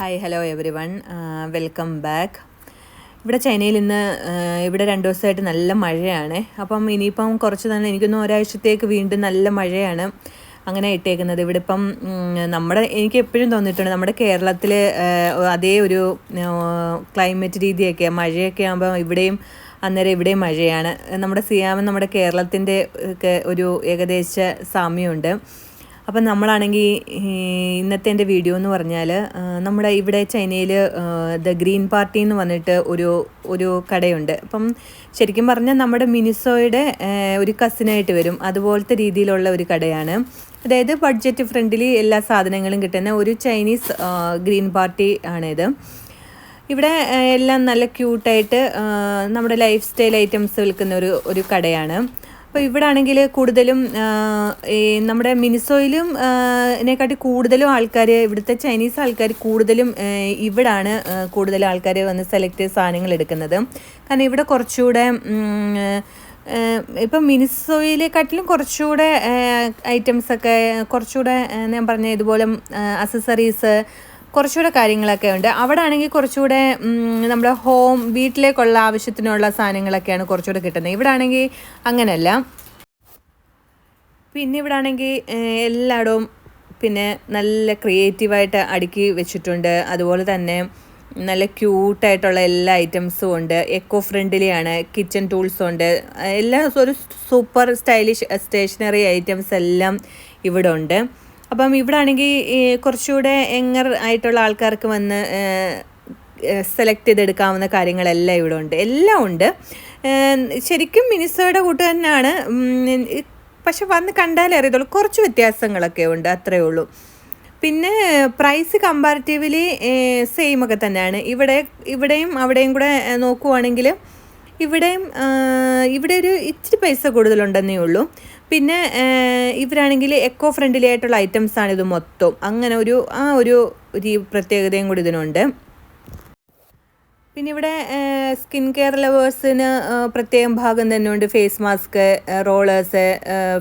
Hi hello everyone welcome back ഇവിടെ ചൈനയിൽ ഇന്ന് ഇവിടെ രണ്ട് ദിവസമായിട്ട് നല്ല മഴയാണ്. അപ്പം ഇനിയിപ്പം കുറച്ച് തന്നെ എനിക്കൊന്ന് ഒരാഴ്ചത്തേക്ക് വീണ്ടും നല്ല മഴയാണ് അങ്ങനെ ഇട്ടേക്കുന്നത്. ഇവിടെ ഇപ്പം നമ്മുടെ എനിക്ക് എപ്പോഴും തോന്നിയിട്ടുണ്ട് നമ്മുടെ കേരളത്തിൽ അതേ ഒരു ക്ലൈമറ്റ് രീതിയൊക്കെ മഴയൊക്കെ ആകുമ്പോൾ ഇവിടെയും അന്നേരം ഇവിടെയും മഴയാണ്. നമ്മുടെ സിയാമൻ നമ്മുടെ കേരളത്തിന്റെ ഒക്കെ ഒരു ഏകദേശ സാമ്യമുണ്ട്. അപ്പം നമ്മളാണെങ്കിൽ ഇന്നത്തെ എന്റെ വീഡിയോ എന്ന് പറഞ്ഞാൽ നമ്മുടെ ഇവിടെ ചൈനയിൽ ദ ഗ്രീൻ പാർട്ടി എന്ന് പറഞ്ഞിട്ട് ഒരു ഒരു കടയുണ്ട്. അപ്പം ശരിക്കും പറഞ്ഞാൽ നമ്മുടെ മിനിസോയുടെ ഒരു കസിനായിട്ട് വരും. അതുപോലത്തെ രീതിയിലുള്ള ഒരു കടയാണ്. അതായത് ബഡ്ജറ്റ് ഫ്രണ്ട്ലി എല്ലാ സാധനങ്ങളും കിട്ടുന്ന ഒരു ചൈനീസ് ഗ്രീൻ പാർട്ടി ആണിത്. ഇവിടെ എല്ലാം നല്ല ക്യൂട്ടായിട്ട് നമ്മുടെ ലൈഫ് സ്റ്റൈൽ ഐറ്റംസ് വിൽക്കുന്ന ഒരു ഒരു കടയാണ്. അപ്പോൾ ഇവിടെ ആണെങ്കിൽ കൂടുതലും ഈ നമ്മുടെ മിനിസോയിലും ഇതിനെക്കാട്ടി കൂടുതലും ആൾക്കാർ ഇവിടുത്തെ ചൈനീസ് ആൾക്കാർ കൂടുതലും ഇവിടാണ് കൂടുതൽ ആൾക്കാർ വന്ന് സെലക്ട് ചെയ്ത് സാധനങ്ങൾ എടുക്കുന്നത്. കാരണം ഇവിടെ കുറച്ചുകൂടെ ഇപ്പം മിനിസോയിലെക്കാട്ടിലും കുറച്ചുകൂടെ ഐറ്റംസൊക്കെ കുറച്ചുകൂടെ ഞാൻ പറഞ്ഞ ഇതുപോലെ അസസറീസ് കുറച്ചുകൂടെ കാര്യങ്ങളൊക്കെ ഉണ്ട്. അവിടെ ആണെങ്കിൽ കുറച്ചുകൂടെ നമ്മുടെ ഹോം വീട്ടിലേക്കുള്ള ആവശ്യത്തിനുള്ള സാധനങ്ങളൊക്കെയാണ് കുറച്ചുകൂടെ കിട്ടുന്നത്. ഇവിടെ ആണെങ്കിൽ അങ്ങനെയല്ല. പിന്നെ ഇവിടെ ആണെങ്കിൽ എല്ലായിടവും പിന്നെ നല്ല ക്രിയേറ്റീവായിട്ട് അടുക്കി വെച്ചിട്ടുണ്ട്. അതുപോലെ തന്നെ നല്ല ക്യൂട്ടായിട്ടുള്ള എല്ലാ ഐറ്റംസും ഉണ്ട്. എക്കോ ഫ്രണ്ട്ലി ആണ് കിച്ചൺ ടൂൾസും ഉണ്ട്. എല്ലാ ഒരു സൂപ്പർ സ്റ്റൈലിഷ് സ്റ്റേഷനറി ഐറ്റംസ് എല്ലാം ഇവിടെ ഉണ്ട്. അപ്പം ഇവിടെ ആണെങ്കിൽ കുറച്ചുകൂടെ എങ്ങർ ആയിട്ടുള്ള ആൾക്കാർക്ക് വന്ന് സെലക്ട് ചെയ്തെടുക്കാവുന്ന കാര്യങ്ങളെല്ലാം ഇവിടെ ഉണ്ട് എല്ലാം ഉണ്ട്. ശരിക്കും മിനിസോയുടെ കൂട്ട് തന്നെയാണ് പക്ഷെ വന്ന് കണ്ടാലേ അറിയത്തുള്ളൂ. കുറച്ച് വ്യത്യാസങ്ങളൊക്കെ ഉണ്ട് അത്രയേ ഉള്ളൂ. പിന്നെ പ്രൈസ് കമ്പാരിറ്റീവ്ലി സെയിം ഒക്കെ തന്നെയാണ് ഇവിടെ ഇവിടെയും അവിടെയും കൂടെ നോക്കുവാണെങ്കിൽ ഇവിടെയും ഇവിടെ ഒരു ഇച്ചിരി പൈസ കൂടുതലുണ്ടെന്നേ ഉള്ളൂ. പിന്നെ ഇവരാണെങ്കിൽ എക്കോ ഫ്രണ്ട്ലി ആയിട്ടുള്ള ഐറ്റംസ് ആണ് ഇത് മൊത്തം. അങ്ങനെ ഒരു ആ ഒരു ഒരു പ്രത്യേകതയും കൂടി ഇതിനുണ്ട്. പിന്നെ ഇവിടെ സ്കിൻ കെയർ ലവേഴ്സിന് പ്രത്യേകം ഭാഗം തന്നെ ഉണ്ട് face mask rollers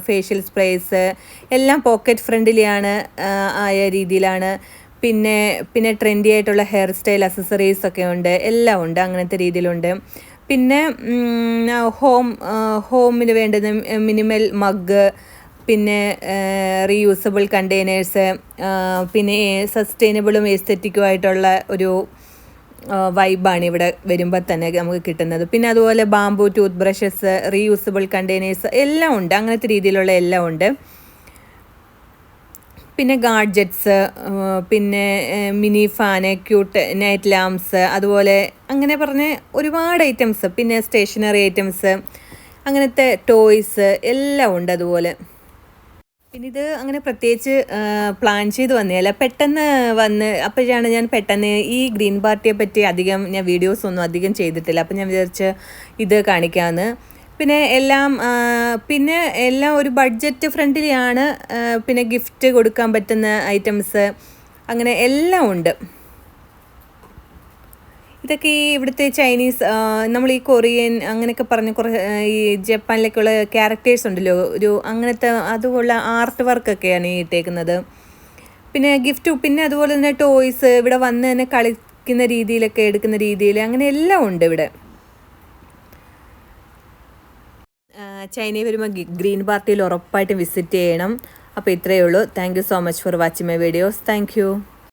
facial sprays എല്ലാം പോക്കറ്റ് ഫ്രണ്ട്ലിയാണ് ആയ രീതിയിലാണ്. പിന്നെ പിന്നെ ട്രെൻഡി ആയിട്ടുള്ള ഹെയർ സ്റ്റൈൽ അസസറീസ് ഒക്കെ ഉണ്ട്. എല്ലാം ഉണ്ട് അങ്ങനത്തെ രീതിയിലുണ്ട്. പിന്നെ ഹോം ഹോമിന് വേണ്ടുന്ന മിനിമൽ മഗ് പിന്നെ റീയൂസബിൾ കണ്ടെയ്നേഴ്സ് പിന്നെ സസ്റ്റൈനബിളും എസ്തെറ്റിക്കും ആയിട്ടുള്ള ഒരു വൈബാണ് ഇവിടെ വരുമ്പോൾ തന്നെ നമുക്ക് കിട്ടുന്നത്. പിന്നെ അതുപോലെ bamboo tooth brushes reusable containers എല്ലാം ഉണ്ട്. അങ്ങനത്തെ രീതിയിലുള്ള എല്ലാം ഉണ്ട്. പിന്നെ ഗാഡ്ജറ്റ്സ് പിന്നെ mini fan cute night lamps അതുപോലെ അങ്ങനെ പറഞ്ഞ ഒരുപാട് ഐറ്റംസ്. പിന്നെ സ്റ്റേഷനറി ഐറ്റംസ് അങ്ങനത്തെ ടോയ്സ് എല്ലാം ഉണ്ട് അതുപോലെ. പിന്നെ ഇത് അങ്ങനെ പ്രത്യേകിച്ച് പ്ലാൻ ചെയ്ത് വന്നതല്ല പെട്ടെന്ന് വന്ന് അപ്പോഴാണ് ഞാൻ പെട്ടെന്ന് ഈ ഗ്രീൻ പാർട്ടിയെ പറ്റി അധികം ഞാൻ വീഡിയോസ് ഒന്നും അധികം ചെയ്തിട്ടില്ല. അപ്പം ഞാൻ വിചാരിച്ച് ഇത് കാണിക്കാമെന്ന് പിന്നെ എല്ലാം പിന്നെ എല്ലാം ഒരു ബഡ്ജറ്റ് ഫ്രണ്ട്ലിയാണ് പിന്നെ ഗിഫ്റ്റ് കൊടുക്കാൻ പറ്റുന്ന ഐറ്റംസ് അങ്ങനെ എല്ലാം ഉണ്ട്. ഇതൊക്കെ ഈ ഇവിടുത്തെ ചൈനീസ് നമ്മൾ ഈ കൊറിയൻ അങ്ങനെയൊക്കെ പറഞ്ഞ കുറേ ഈ ജപ്പാനിലേക്കുള്ള ക്യാരക്ടേഴ്സ് ഉണ്ടല്ലോ. ഒരു അങ്ങനത്തെ അതുപോലുള്ള ആർട്ട് വർക്കൊക്കെയാണ് ഈ ഇട്ടേക്കുന്നത്. പിന്നെ ഗിഫ്റ്റ് പിന്നെ അതുപോലെ തന്നെ ടോയ്സ് ഇവിടെ വന്ന് തന്നെ കളിക്കുന്ന രീതിയിലൊക്കെ എടുക്കുന്ന രീതിയിൽ അങ്ങനെ എല്ലാം ഉണ്ട് ഇവിടെ ആ, ചൈനയിൽ വരുമ്പോൾ ഗ്രീൻ പാർട്ടിയിൽ ഉറപ്പായിട്ട് വിസിറ്റ് ചെയ്യണം. അപ്പോൾ ഇത്രയേ ഉള്ളൂ. Thank so much for watching my videos thank